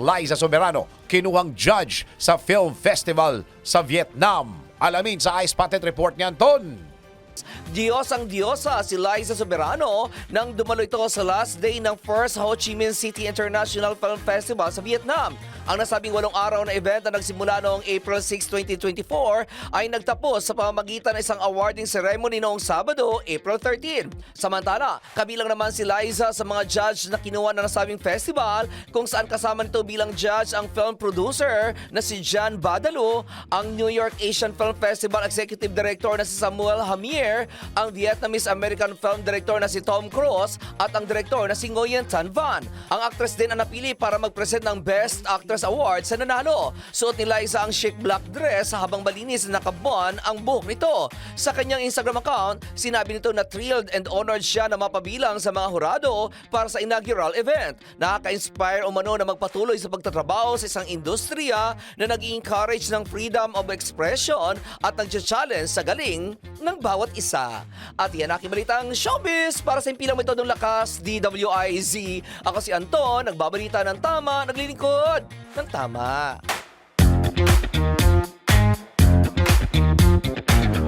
Liza Soberano, kinuhang judge sa Film Festival sa Vietnam. Alamin sa Ice Spotted Report ni Anton. Diyos ang Diyosa si Liza Soberano nang dumalo ito sa last day ng first Ho Chi Minh City International Film Festival sa Vietnam. Ang nasabing walong araw na event na nagsimula noong April 6, 2024 ay nagtapos sa pamamagitan ng isang awarding ceremony noong Sabado, April 13. Samantala, kabilang naman si Liza sa mga judge na kinuha na nasabing festival kung saan kasama nito bilang judge ang film producer na si John Badalo, ang New York Asian Film Festival Executive Director na si Samuel Hamier, ang Vietnamese-American Film Director na si Tom Cruise at ang director na si Nguyen Tan Van. Ang actress din ang napili para mag-present ng Best Actress Award sa nanalo. Suot ni Liza ang chic black dress habang malinis na nakabon ang buhok nito. Sa kanyang Instagram account, sinabi nito na thrilled and honored siya na mapabilang sa mga hurado para sa inaugural event. Nakaka-inspire umano na magpatuloy sa pagtatrabaho sa isang industriya na nag-encourage ng freedom of expression at nag-challenge sa galing ng bawat isa. At yan aking balitang showbiz para sa impilang metodong lakas, DWIZ. Ako si Anton, nagbabalita ng tama, naglilingkod ng tama.